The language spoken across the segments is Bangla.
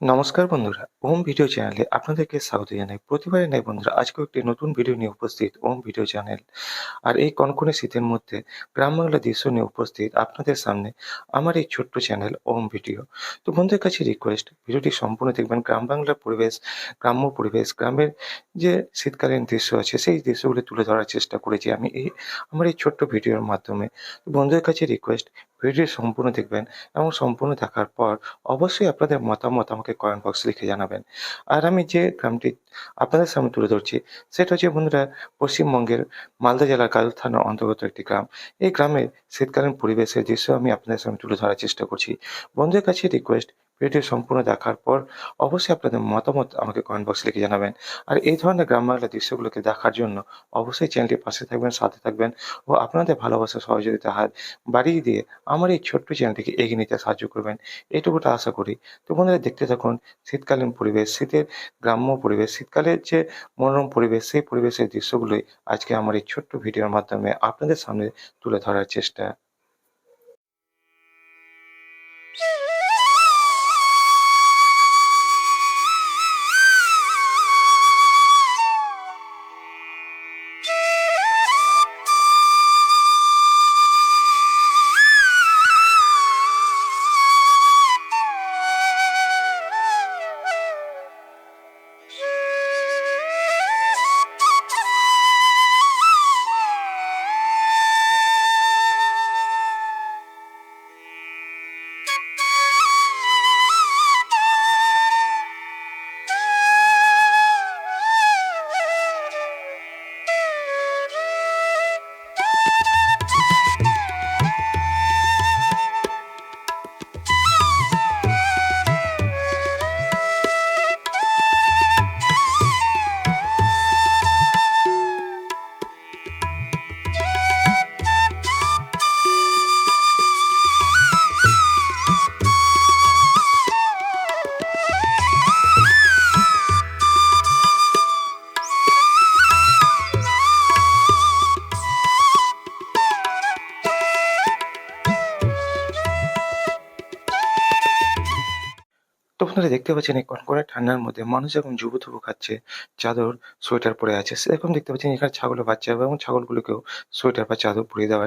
নমস্কার বন্ধুরা, ওম ভিডিও চ্যানেলে আপনাদেরকে স্বাগত জানাই। প্রতিবারে নাই বন্ধুরা আজকেও একটি নতুন ভিডিও নিয়ে উপস্থিত ওম ভিডিও চ্যানেল। আর এই কনকনে শীতের মধ্যে গ্রাম বাংলা দৃশ্য নিয়ে উপস্থিত আপনাদের সামনে আমার এই ছোট্ট চ্যানেল ওম ভিডিও। তো বন্ধুদের কাছে রিকোয়েস্ট ভিডিওটি সম্পূর্ণ দেখবেন। গ্রাম বাংলার পরিবেশ, গ্রাম্য পরিবেশ, গ্রামের যে শীতকালীন দৃশ্য আছে, সেই দৃশ্যগুলি তুলে ধরার চেষ্টা করেছি আমি এই, আমার এই ছোট্ট ভিডিওর মাধ্যমে। বন্ধুদের কাছে রিকোয়েস্ট ভিডিও সম্পূর্ণ দেখবেন এবং সম্পূর্ণ দেখার পর অবশ্যই আপনাদের মতামত আমাকে কমেন্ট বক্সে লিখে জানাবেন। আর আমি যে গ্রামটি আপনাদের সামনে তুলে ধরছি, সেটা হচ্ছে বন্ধুরা পশ্চিমবঙ্গের মালদা জেলার কালুর থানার অন্তর্গত একটি গ্রাম। এই গ্রামের শীতকালীন পরিবেশের দৃশ্য আমি আপনাদের সামনে তুলে ধরার চেষ্টা করছি। বন্ধুদের কাছে রিকোয়েস্ট ভিডিও সম্পূর্ণ দেখার পর অবশ্যই আপনাদের মতামত আমাকে কমেন্ট বক্সে লিখে জানাবেন। আর এই ধরনের গ্রাম বাংলার দৃশ্যগুলোকে দেখার জন্য অবশ্যই চ্যানেলটির পাশে থাকবেন, সাথে থাকবেন ও আপনাদের ভালোবাসা, সহযোগিতা হাত বাড়িয়ে দিয়ে আমার এই ছোট্ট চ্যানেলটিকে এগিয়ে নিতে সাহায্য করবেন। এইটুকুটা আশা করি। তো বন্ধুরা, দেখতে থাকুন শীতকালীন পরিবেশ, শীতের গ্রাম্য পরিবেশ, শীতকালের যে মনোরম পরিবেশ, সেই পরিবেশের দৃশ্যগুলোই আজকে আমার এই ছোট্ট ভিডিওর মাধ্যমে আপনাদের সামনে তুলে ধরার চেষ্টা। তো আপনারা দেখতে পাচ্ছেন এই কনকনে ঠান্ডার মধ্যে মানুষ যখন জুবুথুবু খাচ্ছে, চাদর, সোয়েটার পরে আছে। সেরকম দেখতে পাচ্ছেন এখানে ছাগলের বাচ্চা এবং ছাগলগুলোকেও সোয়েটার বা চাদর পরিয়ে দেওয়া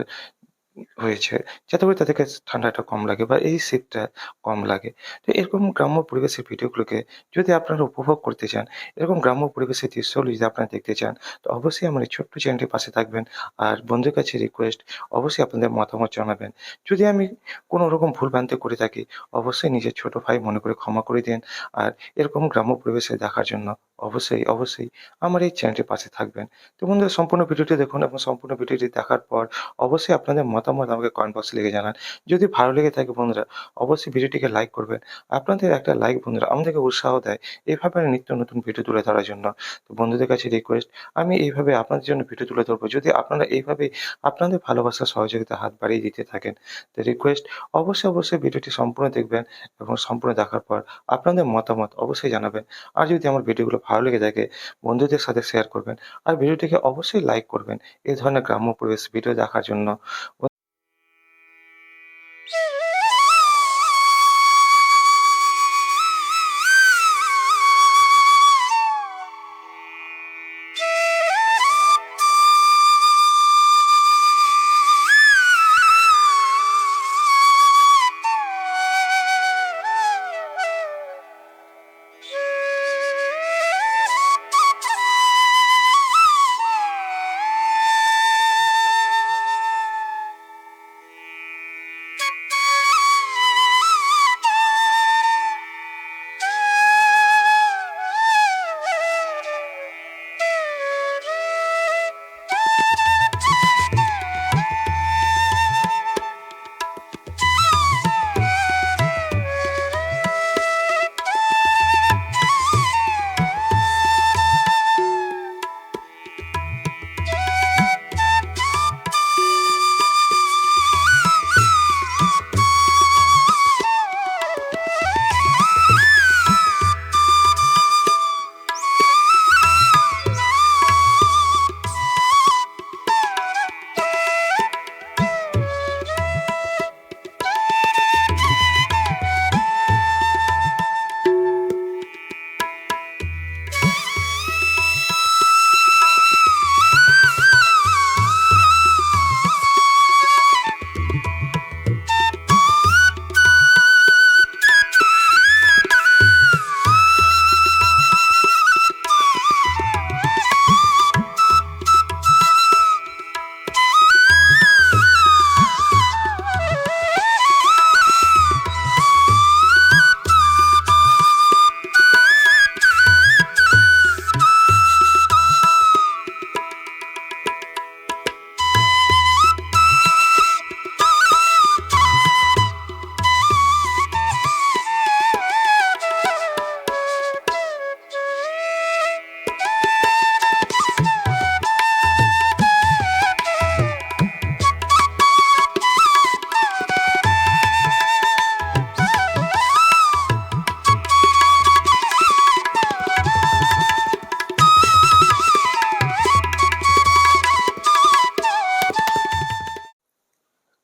হয়েছে, যাতে করে তাদেরকে ঠান্ডাটা কম লাগে বা এই শীতটা কম লাগে। তো এরকম গ্রাম্য পরিবেশের ভিডিওগুলোকে যদি আপনারা উপভোগ করতে চান, এরকম গ্রাম্য পরিবেশের দৃশ্যগুলো যদি আপনারা দেখতে চান, তো অবশ্যই আমার এই ছোট্ট চ্যানেলটির পাশে থাকবেন আর বন্ধুর কাছে রিকোয়েস্ট অবশ্যই আপনাদের মতামত জানাবেন। যদি আমি কোনো রকম ভুলভ্রান্তি করে থাকি, অবশ্যই নিজের ছোট ভাই মনে করে ক্ষমা করে দিন আর এরকম গ্রাম্য পরিবেশে দেখার জন্য অবশ্যই অবশ্যই। আমার এই চ্যানেলটির পাশে থাকবেন। তো বন্ধুরা, সম্পূর্ণ ভিডিওটি দেখুন এবং সম্পূর্ণ ভিডিওটি দেখার পর অবশ্যই আপনাদের মতামত আমাকে কমেন্ট বক্সে লিখে জানান। যদি ভালো লেগে থাকে বন্ধুরা, অবশ্যই ভিডিওটিকে লাইক করবেন। আপনাদের একটা লাইক বন্ধুরা আমাদেরকে উৎসাহ দেয় এইভাবে নিত্য নতুন ভিডিও তুলে ধরার জন্য। তো বন্ধুদের কাছে রিকোয়েস্ট আমি এইভাবে আপনাদের জন্য ভিডিও তুলে ধরবো। যদি আপনারা এইভাবে আপনাদের ভালোবাসার সহযোগিতা হাত বাড়িয়ে দিতে থাকেন, তো রিকোয়েস্ট অবশ্যই অবশ্যই ভিডিওটি সম্পূর্ণ দেখবেন এবং সম্পূর্ণ দেখার পর আপনাদের মতামত অবশ্যই জানাবেন। আর যদি আমার ভিডিওগুলো ভালো লেগে থাকে, বন্ধুদের সাথে শেয়ার করবেন আর ভিডিওটিকে অবশ্যই লাইক করবেন। এই ধরনের গ্রাম্য পরিবেশ ভিডিও দেখার জন্য।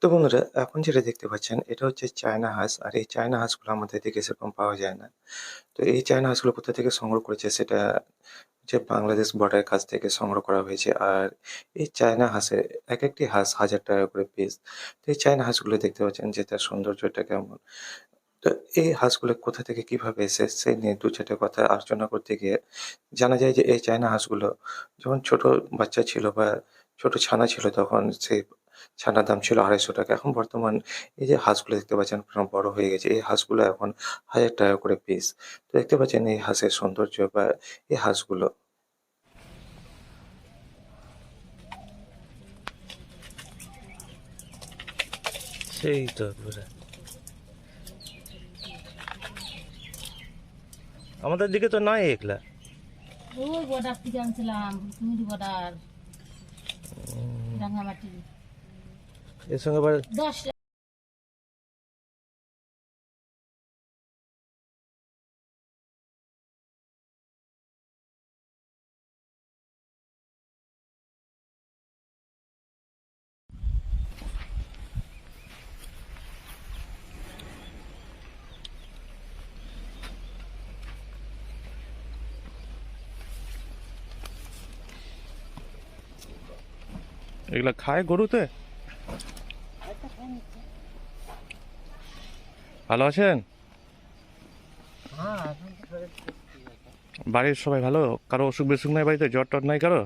বন্ধুরা, এখন যেটা দেখতে পাচ্ছেন, এটা হচ্ছে চায়না হাঁস। আর এই চায়না হাঁসগুলো আমাদের দিকে সেরকম পাওয়া যায় না। তো এই চায়না হাঁসগুলো কোথা থেকে সংগ্রহ করেছে, সেটা যে বাংলাদেশ বর্ডারের কাছ থেকে সংগ্রহ করা হয়েছে। আর এই চায়না হাঁসের এক একটি হাঁস হাজার টাকা করে পিস তো এই চায়না হাঁসগুলো দেখতে পাচ্ছেন যে তার সৌন্দর্যটা কেমন। তো এই হাঁসগুলো কোথা থেকে কীভাবে এসে সেই নিয়ে দু চারটে কথা আলোচনা করতে গিয়ে জানা যায় যে এই চায়না হাঁসগুলো যখন ছোট বাচ্চা ছিল বা ছোট ছানা ছিল, তখন সেই ছানার দাম ছিল আড়াইশো টাকা। এখন বর্তমান এই যে হাঁসগুলো দেখতে পাচ্ছেন বড় হয়ে গেছে। এই হাঁসগুলো এখন হাজার টাকা করে পিস তো দেখতে পাচ্ছেন এই হাঁসের সৌন্দর্য বা এই হাঁসগুলো। সেই তো আমাদের দিকে তো নাই এগুলা। ওই বর্ডার থেকে আনছিলাম কুমিরি বর্ডার। রাঙামাটি। এর সঙ্গে আবার এগুলা খায় গরুতে? ভালো আছেন? বাড়ির সবাই ভালো? কারও অসুখ বিসুখ নাই বাড়িতে? জ্বর টর নাই কারও?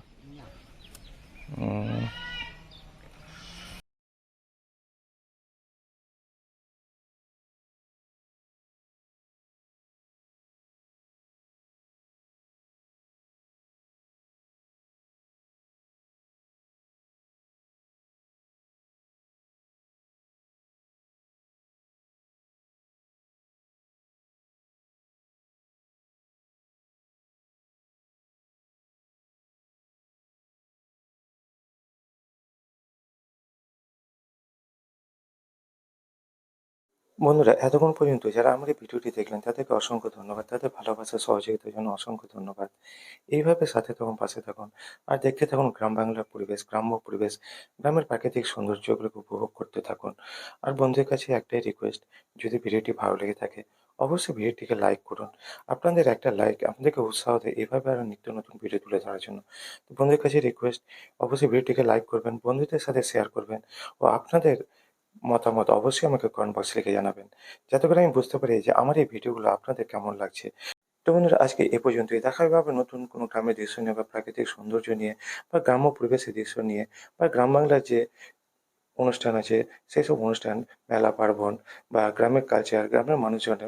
বন্ধুরা, এতক্ষণ পর্যন্ত যারা আমার এই ভিডিওটি দেখলেন, তাদেরকে অসংখ্য ধন্যবাদ। তাদের ভালোবাসা, সহযোগিতার জন্য অসংখ্য ধন্যবাদ। এইভাবে সাথে থাকুন, পাশে থাকুন। আর দেখতে থাকুন গ্রাম বাংলার পরিবেশ, গ্রাম্য পরিবেশ, গ্রামের প্রাকৃতিক সৌন্দর্যগুলোকে উপভোগ করতে থাকুন। আর বন্ধুদের কাছে একটাই রিকোয়েস্ট যদি ভিডিওটি ভালো লেগে থাকে, অবশ্যই ভিডিওটিকে লাইক করুন। আপনাদের একটা লাইক আপনাদেরকে উৎসাহ দেয় এভাবে আরও নিত্য নতুন ভিডিও তুলে ধরার জন্য। তো বন্ধুদের কাছে রিকোয়েস্ট অবশ্যই ভিডিওটিকে লাইক করবেন, বন্ধুদের সাথে শেয়ার করবেন। ও আপনাদের মতামত অবশ্যই আমাকে কমেন্ট বক্সে লিখে জানাবেন। যাতে করে আমি বুঝতে পারি যে আমার এই ভিডিওগুলো আপনাদের কেমন লাগছে। তো বন্ধুরা, আজকে এ পর্যন্তই। দেখা হবে আবার নতুন কোনো গ্রামের দৃশ্য নিয়ে বা প্রাকৃতিক সৌন্দর্য নিয়ে বা গ্রাম্য পরিবেশের দৃশ্য নিয়ে বা গ্রাম বাংলার যে অনুষ্ঠান আছে, সেই সব অনুষ্ঠান, মেলা, পার্বণ বা গ্রামের কালচার গ্রামের মানুষজন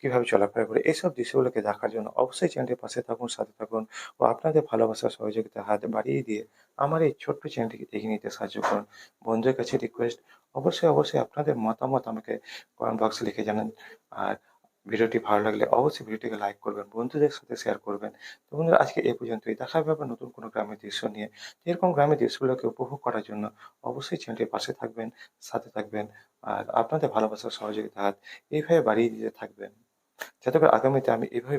কীভাবে চলাফেরা করে এইসব দৃশ্যগুলোকে দেখার জন্য অবশ্যই চ্যানেলটির পাশে থাকুন, সাথে থাকুন ও আপনাদের ভালোবাসা সহযোগিতা হাত বাড়িয়ে দিয়ে আমার এই ছোট্ট চ্যানেলটিকে এগিয়ে নিতে সাহায্য করুন। বন্ধুদের কাছে রিকোয়েস্ট অবশ্যই অবশ্যই আপনাদের মতামত আমাকে কমেন্ট বক্সে লিখে জানান। আর ভিডিওটি ভালো লাগলে অবশ্যই ভিডিওটিকে লাইক করবেন, বন্ধুদের সাথে শেয়ার করবেন। তো বন্ধুরা, আজকে এই পর্যন্তই। দেখা হবে নতুন কোনো গ্রামের দৃশ্য নিয়ে। এরকম গ্রামের দৃশ্যগুলোকে উপভোগ করার জন্য অবশ্যই চ্যানেলটির পাশে থাকবেন, সাথে থাকবেন। আর আপনাদের ভালোবাসার সহযোগিতা হাত এইভাবে বাড়িয়ে দিতে থাকবেন। যাতে করে আগামীতে আমি এইভাবে